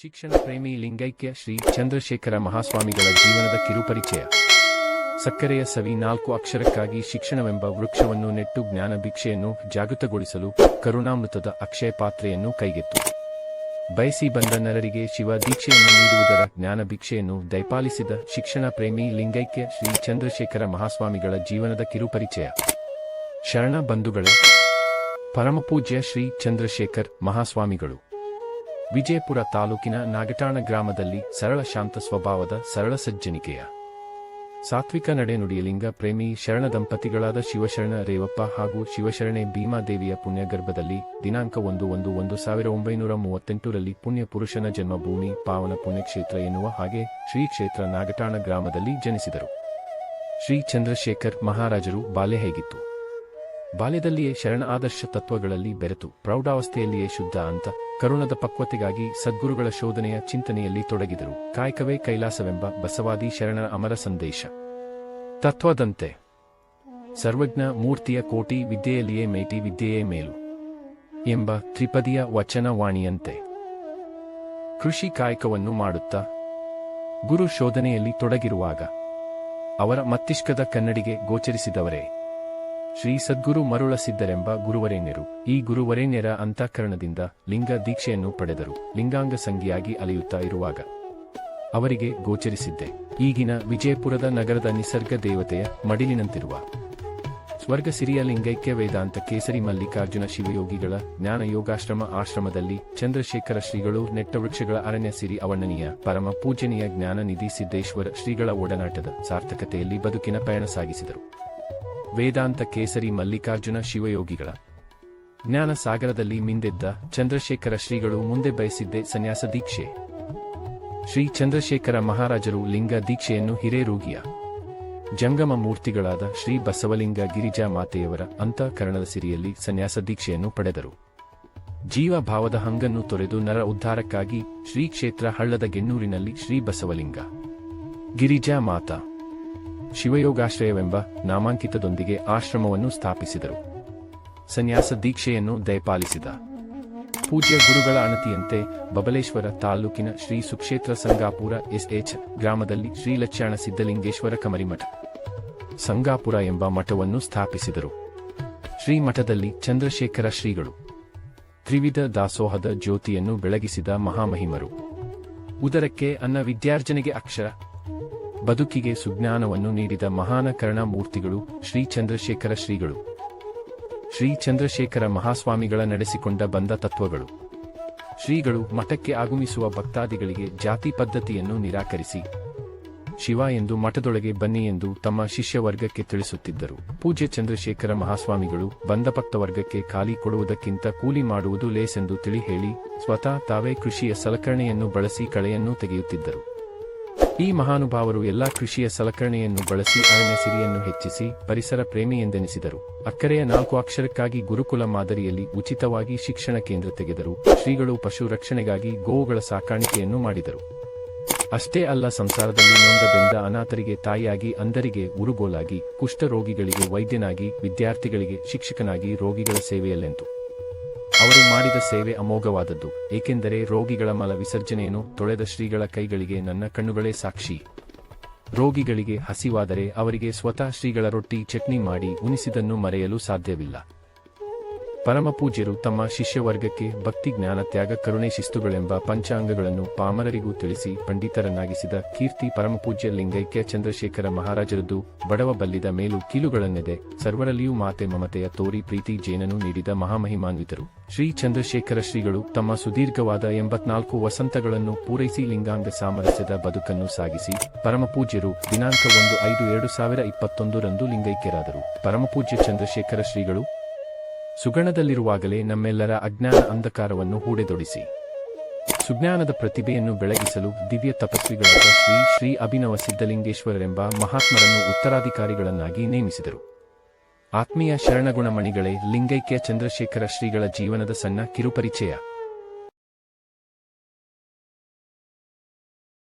ಶಿಕ್ಷಣ ಪ್ರೇಮಿ ಲಿಂಗೈಕ್ಯ ಶ್ರೀ ಚಂದ್ರಶೇಖರ ಮಹಾಸ್ವಾಮಿಗಳ ಜೀವನದ ಕಿರುಪರಿಚಯ. ಸಕ್ಕರೆಯ ಸವಿ ನಾಲ್ಕು ಅಕ್ಷರಕ್ಕಾಗಿ ಶಿಕ್ಷಣವೆಂಬ ವೃಕ್ಷವನ್ನು ನೆಟ್ಟು ಜ್ಞಾನ ಭಿಕ್ಷೆಯನ್ನು ಜಾಗೃತಗೊಳಿಸಲು ಕರುಣಾಮೃತದ ಅಕ್ಷಯ ಪಾತ್ರೆಯನ್ನು ಕೈಗೆತ್ತು. ಬಯಸಿ ಬಂದ ನರರಿಗೆ ಶಿವ ದೀಕ್ಷೆಯನ್ನು ನೀಡುವುದರ ಜ್ಞಾನ ಭಿಕ್ಷೆಯನ್ನು ದಯಪಾಲಿಸಿದ ಶಿಕ್ಷಣ ಪ್ರೇಮಿ ಲಿಂಗೈಕ್ಯ ಶ್ರೀ ಚಂದ್ರಶೇಖರ ಮಹಾಸ್ವಾಮಿಗಳ ಜೀವನದ ಕಿರುಪರಿಚಯ. ಶರಣ ಬಂಧುಗಳೇ, ಪರಮಪೂಜ್ಯ ಶ್ರೀ ಚಂದ್ರಶೇಖರ್ ಮಹಾಸ್ವಾಮಿಗಳು. ವಿಜಯಪುರ ತಾಲೂಕಿನ ನಾಗಟಾಣ ಗ್ರಾಮದಲ್ಲಿ ಸರಳ ಶಾಂತ ಸ್ವಭಾವದ ಸರಳ ಸಜ್ಜನಿಕೆಯ. ಸಾತ್ವಿಕ ನಡೆನುಡಿಯಲಿಂಗ ಪ್ರೇಮಿ ಶರಣ ದಂಪತಿಗಳಾದ ಶಿವಶರಣ ರೇವಪ್ಪ ಹಾಗೂ ಶಿವಶರಣೆ ಭೀಮಾದೇವಿಯ ಪುಣ್ಯಗರ್ಭದಲ್ಲಿ ದಿನಾಂಕ ಒಂದು ಒಂದು ಒಂದು ಸಾವಿರ ಒಂಬೈನೂರ ಮೂವತ್ತೆಂಟರಲ್ಲಿ ಪುಣ್ಯ ಪುರುಷನ ಜನ್ಮಭೂಮಿ ಪಾವನ ಪುಣ್ಯಕ್ಷೇತ್ರ ಎನ್ನುವ ಹಾಗೆ ಶ್ರೀ ಕ್ಷೇತ್ರ ನಾಗಟಾಣ ಗ್ರಾಮದಲ್ಲಿ ಜನಿಸಿದರು. ಶ್ರೀ ಚಂದ್ರಶೇಖರ್ ಮಹಾರಾಜರು ಬಾಲ್ಯ ಹೇಗಿತ್ತು? ಬಾಲ್ಯದಲ್ಲಿಯೇ ಶರಣ ಆದರ್ಶ ತತ್ವಗಳಲ್ಲಿ ಬೆರೆತು ಪ್ರೌಢಾವಸ್ಥೆಯಲ್ಲಿಯೇ ಶುದ್ಧ ಅಂತ ಕರುಣದ ಪಕ್ವತೆಗಾಗಿ ಸದ್ಗುರುಗಳ ಶೋಧನೆಯ ಚಿಂತನೆಯಲ್ಲಿ ತೊಡಗಿದರು. ಕಾಯಕವೇ ಕೈಲಾಸವೆಂಬ ಬಸವಾದಿ ಶರಣರ ಅಮರ ಸಂದೇಶ. ತತ್ವದಂತೆ. ಸರ್ವಜ್ಞ ಮೂರ್ತಿಯ ಕೋಟಿ ವಿದ್ಯೆಯಲ್ಲಿಯೇ ಮೇಟಿ ವಿದ್ಯೆಯೇ ಮೇಲು ಎಂಬ ತ್ರಿಪದಿಯ ವಚನವಾಣಿಯಂತೆ ಕೃಷಿ ಕಾಯಕವನ್ನು ಮಾಡುತ್ತಾ ಗುರು ಶೋಧನೆಯಲ್ಲಿ ತೊಡಗಿರುವಾಗ ಅವರ ಮತ್ತಿಷ್ಕದ ಕನ್ನಡಿಗೆ ಗೋಚರಿಸಿದವರೇ. ಶ್ರೀ ಸದ್ಗುರು ಮರುಳಸಿದ್ದರೆಂಬ ಗುರುವರೇಣ್ಯರು. ಈ ಗುರುವರೇಣ್ಯರ ಅಂತಃಕರಣದಿಂದ ಲಿಂಗ ದೀಕ್ಷೆಯನ್ನು ಪಡೆದರು. ಲಿಂಗಾಂಗ ಸಂಗಿಯಾಗಿ ಅಲೆಯುತ್ತಾ ಇರುವಾಗ ಅವರಿಗೆ ಗೋಚರಿಸಿದ್ದೆ. ಈಗಿನ ವಿಜಯಪುರದ ನಗರದ ನಿಸರ್ಗ ದೇವತೆಯ ಮಡಿಲಿನಂತಿರುವ ಸ್ವರ್ಗ ಸಿರಿಯ ಲಿಂಗೈಕ್ಯ ವೇದಾಂತ ಕೇಸರಿ ಮಲ್ಲಿಕಾರ್ಜುನ ಶಿವಯೋಗಿಗಳ ಜ್ಞಾನ ಯೋಗಾಶ್ರಮ ಆಶ್ರಮದಲ್ಲಿ ಚಂದ್ರಶೇಖರ ಶ್ರೀಗಳು ನೆಟ್ಟವೃಕ್ಷಗಳ ಅರಣ್ಯ ಸಿರಿ ಅವರ್ಣನೀಯ ಪರಮ ಪೂಜನೀಯ ಜ್ಞಾನ ನಿಧಿ ಸಿದ್ದೇಶ್ವರ ಶ್ರೀಗಳ ಒಡನಾಟದ ಸಾರ್ಥಕತೆಯಲ್ಲಿ ಬದುಕಿನ ಪಯಣ ಸಾಗಿಸಿದರು. ವೇದಾಂತ ಕೇಸರಿ ಮಲ್ಲಿಕಾರ್ಜುನ ಶಿವಯೋಗಿಗಳ. ಜ್ಞಾನ ಸಾಗರದಲ್ಲಿ ಮಿಂದೆದ್ದ ಚಂದ್ರಶೇಖರ ಶ್ರೀಗಳು ಮುಂದೆ ಬಯಸಿದ್ದೆ ಸನ್ಯಾಸ ದೀಕ್ಷೆ. ಶ್ರೀ ಚಂದ್ರಶೇಖರ ಮಹಾರಾಜರು ಲಿಂಗ ದೀಕ್ಷೆಯನ್ನು ಹಿರೇರೋಗಿಯ. ಜಂಗಮ ಮೂರ್ತಿಗಳಾದ ಶ್ರೀ ಬಸವಲಿಂಗ ಗಿರಿಜಾ ಮಾತೆಯವರ ಅಂತಃಕರಣದ ಸಿರಿಯಲ್ಲಿ ಸನ್ಯಾಸ ದೀಕ್ಷೆಯನ್ನು ಪಡೆದರು. ಜೀವ ಭಾವದ ಹಂಗನ್ನು ತೊರೆದು ನರ ಉದ್ಧಾರಕ್ಕಾಗಿ ಶ್ರೀ ಕ್ಷೇತ್ರ ಹಳ್ಳದ ಗೆನ್ನೂರಿನಲ್ಲಿ ಶ್ರೀ ಬಸವಲಿಂಗ. ಗಿರಿಜಾ ಮಾತಾ. ಶಿವಯೋಗಾಶ್ರಯವೆಂಬ ನಾಮಾಂಕಿತದೊಂದಿಗೆ ಆಶ್ರಮವನ್ನು ಸ್ಥಾಪಿಸಿದರು. ಸನ್ಯಾಸ ದೀಕ್ಷೆಯನ್ನು ದಯಪಾಲಿಸಿದ. ಪೂಜ್ಯ ಗುರುಗಳ ಅಣತಿಯಂತೆ ಬಬಲೇಶ್ವರ ತಾಲೂಕಿನ ಶ್ರೀ ಸುಕ್ಷೇತ್ರ ಸಂಗಾಪುರ ಎಸ್ಎಚ್ ಗ್ರಾಮದಲ್ಲಿ ಶ್ರೀ ಲಕ್ಷ್ಮಣ ಸಿದ್ದಲಿಂಗೇಶ್ವರ ಕಮರಿಮಠ, ಸಂಗಾಪುರ ಎಂಬ ಮಠವನ್ನು ಸ್ಥಾಪಿಸಿದರು. ಶ್ರೀ ಮಠದಲ್ಲಿ ಚಂದ್ರಶೇಖರ ಶ್ರೀಗಳು, ತ್ರಿವಿಧ ದಾಸೋಹದ ಜ್ಯೋತಿಯನ್ನು ಬೆಳಗಿಸಿದ ಮಹಾಮಹಿಮರು. ಉದರಕ್ಕೆ ಅನ್ನ ವಿದ್ಯಾರ್ಜನೆಗೆ ಅಕ್ಷರ ಬದುಕಿಗೆ ಸುಜ್ಞಾನವನ್ನು ನೀಡಿದ ಮಹಾನ ಕರುಣಾಮೂರ್ತಿಗಳು ಶ್ರೀ ಚಂದ್ರಶೇಖರ ಶ್ರೀಗಳು. ಶ್ರೀ ಚಂದ್ರಶೇಖರ ಮಹಾಸ್ವಾಮಿಗಳ ನಡೆಸಿಕೊಂಡ ಬಂದ ತತ್ವಗಳು. ಶ್ರೀಗಳು ಮಠಕ್ಕೆ ಆಗಮಿಸುವ ಭಕ್ತಾದಿಗಳಿಗೆ ಜಾತಿ ಪದ್ಧತಿಯನ್ನು ನಿರಾಕರಿಸಿ. ಶಿವ ಎಂದು ಮಠದೊಳಗೆ ಬನ್ನಿ ಎಂದು ತಮ್ಮ ಶಿಷ್ಯ ವರ್ಗಕ್ಕೆ ತಿಳಿಸುತ್ತಿದ್ದರು. ಪೂಜ್ಯ ಚಂದ್ರಶೇಖರ ಮಹಾಸ್ವಾಮಿಗಳು ಬಂದ ಭಕ್ತ ವರ್ಗಕ್ಕೆ ಖಾಲಿ ಕೊಡುವುದಕ್ಕಿಂತ ಕೂಲಿ ಮಾಡುವುದು ಲೇಸೆಂದು ತಿಳಿ ಹೇಳಿ, ಸ್ವತಃ ತಾವೇ ಕೃಷಿಯ ಸಲಕರಣೆಯನ್ನು ಬಳಸಿ ಕಳೆಯನ್ನು ತೆಗೆಯುತ್ತಿದ್ದರು. ಈ ಮಹಾನುಭಾವರು ಎಲ್ಲಾ ಕೃಷಿಯ ಸಲಕರಣೆಯನ್ನು ಬಳಸಿ ಅರಣ್ಯ ಸಿರಿಯನ್ನು ಹೆಚ್ಚಿಸಿ ಪರಿಸರ ಪ್ರೇಮಿ ಎಂದೆನಿಸಿದರು. ಅಕ್ಕರೆಯ ನಾಲ್ಕು ಅಕ್ಷರಕ್ಕಾಗಿ ಗುರುಕುಲ ಮಾದರಿಯಲ್ಲಿ ಉಚಿತವಾಗಿ ಶಿಕ್ಷಣ ಕೇಂದ್ರ ತೆಗೆದರು. ಶ್ರೀಗಳು ಪಶು ರಕ್ಷಣೆಗಾಗಿ ಗೋವುಗಳ ಸಾಕಾಣಿಕೆಯನ್ನು ಮಾಡಿದರು. ಅಷ್ಟೇ ಅಲ್ಲ, ಸಂಸಾರದಲ್ಲಿ ನೊಂದ ಅನಾಥರಿಗೆ ತಾಯಿಯಾಗಿ ಅಂಧರಿಗೆ ಉರುಗೋಲಾಗಿ, ಕುಷ್ಠರೋಗಿಗಳಿಗೆ ವೈದ್ಯನಾಗಿ, ವಿದ್ಯಾರ್ಥಿಗಳಿಗೆ ಶಿಕ್ಷಕನಾಗಿ, ರೋಗಿಗಳ ಸೇವೆಯಲ್ಲೆಂತು. ಅವರು ಮಾಡಿದ ಸೇವೆ ಅಮೋಘವಾದದ್ದು, ಏಕೆಂದರೆ ರೋಗಿಗಳ ಮಲ ವಿಸರ್ಜನೆಯನ್ನು ತೊಳೆದ ಶ್ರೀಗಳ ಕೈಗಳಿಗೆ ನನ್ನ ಕಣ್ಣುಗಳೇ ಸಾಕ್ಷಿ. ರೋಗಿಗಳಿಗೆ ಹಸಿವಾದರೆ ಅವರಿಗೆ ಸ್ವತಃ ಶ್ರೀಗಳ ರೊಟ್ಟಿ, ಚಟ್ನಿ ಮಾಡಿ ಉಣಿಸಿದನ್ನು ಮರೆಯಲು ಸಾಧ್ಯವಿಲ್ಲ. ಪರಮಪೂಜ್ಯರು ತಮ್ಮ ಶಿಷ್ಯವರ್ಗಕ್ಕೆ ಭಕ್ತಿ, ಜ್ಞಾನ, ತ್ಯಾಗ, ಕರುಣೆ, ಶಿಸ್ತುಗಳೆಂಬ ಪಂಚಾಂಗಗಳನ್ನು ಪಾಮರರಿಗೂ ತಿಳಿಸಿ ಪಂಡಿತರನ್ನಾಗಿಸಿದ ಕೀರ್ತಿ ಪರಮಪೂಜ್ಯ ಲಿಂಗೈಕ್ಯ ಚಂದ್ರಶೇಖರ ಮಹಾರಾಜರದ್ದು ಬಡವ ಬಲ್ಲಿದ ಮೇಲು ಕೀಲುಗಳನ್ನೆದೆ ಸರ್ವರಲ್ಲಿಯೂ ಮಾತೆ ಮಮತೆಯ ತೋರಿ ಪ್ರೀತಿ ಜೇನನು ನೀಡಿದ ಮಹಾಮಹಿಮಾನ್ವಿತರು. ಶ್ರೀ ಚಂದ್ರಶೇಖರ ಶ್ರೀಗಳು ತಮ್ಮ ಸುದೀರ್ಘವಾದ ಎಂಬತ್ನಾಲ್ಕು ವಸಂತಗಳನ್ನು ಪೂರೈಸಿ ಲಿಂಗಾಂಗ ಸಾಮರಸ್ಯದ ಬದುಕನ್ನು ಸಾಗಿಸಿ ಪರಮಪೂಜ್ಯರು ದಿನಾಂಕ ಒಂದು ಐದು ಎರಡು ಸಾವಿರ ಇಪ್ಪತ್ತೊಂದರಂದು ಲಿಂಗೈಕ್ಯರಾದರು. ಪರಮಪೂಜ್ಯ ಚಂದ್ರಶೇಖರ ಶ್ರೀಗಳು ಸುಗಣದಲ್ಲಿರುವಾಗಲೇ ನಮ್ಮೆಲ್ಲರ ಅಜ್ಞಾನ ಅಂಧಕಾರವನ್ನು ಹೂಡೆದೊಡಿಸಿ. ಸುಜ್ಞಾನದ ಪ್ರತಿಭೆಯನ್ನು ಬೆಳಗಿಸಲು ದಿವ್ಯ ತಪಸ್ವಿಗಳಾದ ಶ್ರೀ ಶ್ರೀ ಅಭಿನವ ಸಿದ್ಧಲಿಂಗೇಶ್ವರರೆಂಬ ಮಹಾತ್ಮರನ್ನು ಉತ್ತರಾಧಿಕಾರಿಗಳನ್ನಾಗಿ ನೇಮಿಸಿದರು. ಆತ್ಮೀಯ ಶರಣಗುಣಮಣಿಗಳೇ, ಲಿಂಗೈಕ್ಯ ಚಂದ್ರಶೇಖರ ಶ್ರೀಗಳ ಜೀವನದ ಸಣ್ಣ ಕಿರುಪರಿಚಯ.